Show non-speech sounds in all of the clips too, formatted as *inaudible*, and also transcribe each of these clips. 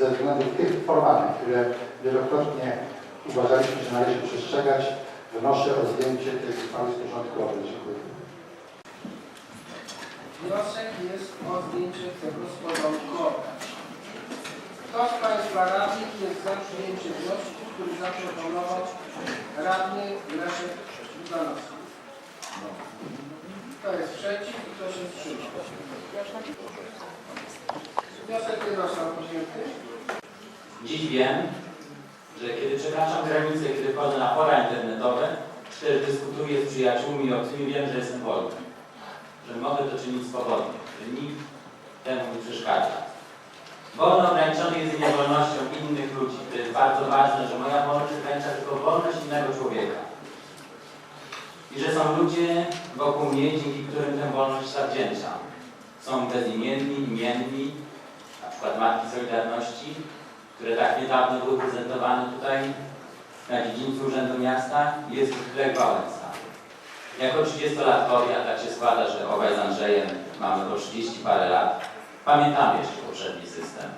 ze względów tych formalnych, które wielokrotnie uważaliśmy, że należy przestrzegać, wnoszę o zdjęcie tej uchwały z porządku obrad. Dziękuję. Wniosek jest o zdjęcie tego z porządku obrad. Kto z Państwa radnych jest za przyjęciem wniosku, który zaproponował radny Leszek Budanowski? Kto jest przeciw i kto się wstrzymał? Wniosek nie został przyjęty. Dziś wiem, że kiedy przekraczam granice, kiedy wchodzę na fora internetowe, czy też dyskutuję z przyjaciółmi i obcymi, wiem, że jestem wolny. Że mogę to czynić swobodnie, że nikt temu nie przeszkadza. Wolno ograniczony jedynie wolnością innych ludzi. To jest bardzo ważne, że moja wolność ogranicza tylko wolność innego człowieka. I że są ludzie wokół mnie, dzięki którym tę wolność zawdzięczam. Są bezimienni, imienni, na przykład Matki Solidarności, które tak niedawno były prezentowane tutaj na dziedzińcu Urzędu Miasta, jest Lech Wałęsa. Jako 30-latkowie, a tak się składa, że obaj z Andrzejem mamy po 30 parę lat, pamiętamy jeszcze poprzedni system.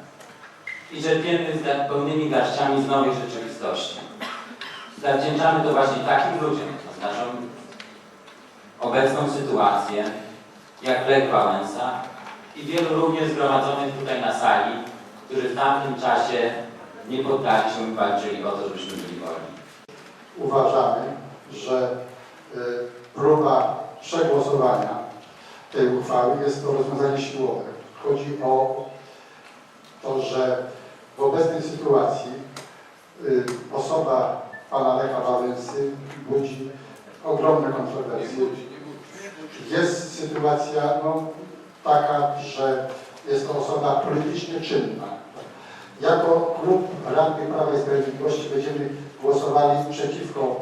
I czerpiemy z jak pełnymi garściami z nowej rzeczywistości. Zawdzięczamy to właśnie takim ludziom, to znaczą obecną sytuację, jak Lech Wałęsa i wielu również zgromadzonych tutaj na sali, którzy w tamtym czasie nie poddali się i walczyli o to, żebyśmy byli wolni. Uważamy, że y, próba przegłosowania tej uchwały jest to rozwiązanie siłowe. Chodzi o to, że w obecnej sytuacji y, osoba pana Lecha Wałęsy budzi ogromne kontrowersje. Jest sytuacja no, taka, że jest to osoba politycznie czynna. Jako klub Radnych Prawa i Sprawiedliwości będziemy głosowali przeciwko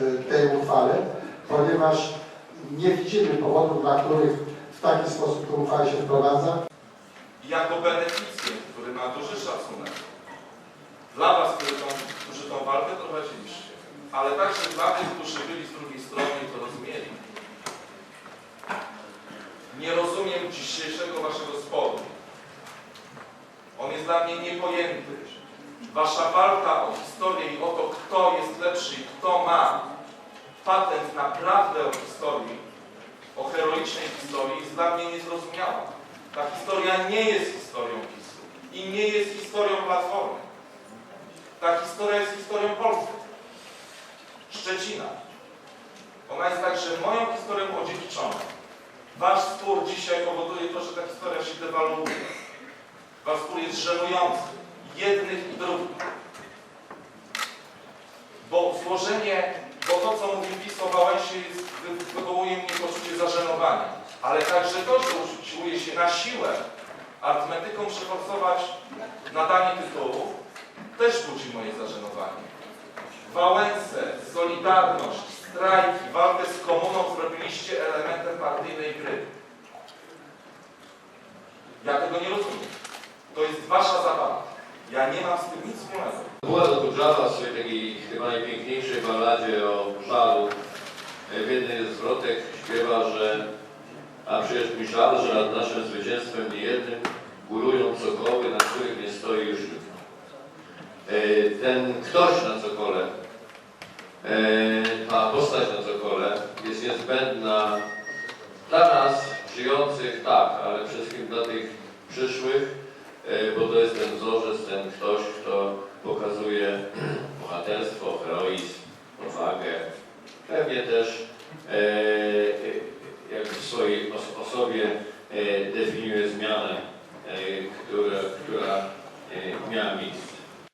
y, tej uchwale, ponieważ nie widzimy powodów, dla których w taki sposób tę uchwałę się wprowadza. jako beneficjent, który ma duży szacunek dla Was, tą, którzy tą walkę prowadziliście, ale także dla tych, którzy byli z drugiej strony i to rozumieli. Nie rozumiem dzisiejszego Waszego sporu. Jest dla mnie niepojęty. Wasza walka o historię i o to, kto jest lepszy i kto ma patent na prawdę o historii, o heroicznej historii, jest dla mnie niezrozumiała. Ta historia nie jest historią PiSu i nie jest historią Platformy. Ta historia jest historią Polski. Szczecina. Ona jest także moją historią odziedziczoną. Wasz spór dzisiaj powoduje to, że ta historia się dewaluuje. Spór jest żenujący. Jednych i drugich. Bo złożenie, bo to, co mówi PiS Wałęsie, wywołuje mnie poczucie zażenowania. Ale także to, że usiłuje się na siłę arytmetyką przeforsować nadanie tytułu, też budzi moje zażenowanie. Wałęsę, Solidarność, strajki, walkę z komuną zrobiliście elementem partyjnej gry. Ja tego nie rozumiem. To jest wasza zabawa. Ja nie mam z tym nic wspólnego. Była to Kudżawa w swojej takiej chyba najpiękniejszej balladzie o żalu. W jednej z zwrotek śpiewa, że a przecież mi żal, że nad naszym zwycięstwem niejednym górują cokoły, na których nie stoi już nikt. E, Ten ktoś na cokole, e, ta postać na cokole jest niezbędna dla nas żyjących, tak, ale przede wszystkim dla tych przyszłych, bo to jest ten wzorzec, ten ktoś, kto pokazuje *clears throat* bohaterstwo, heroizm, odwagę. Pewnie też e, e, jak w swojej os- osobie e, definiuje zmianę, e, która, która e, miała miejsce.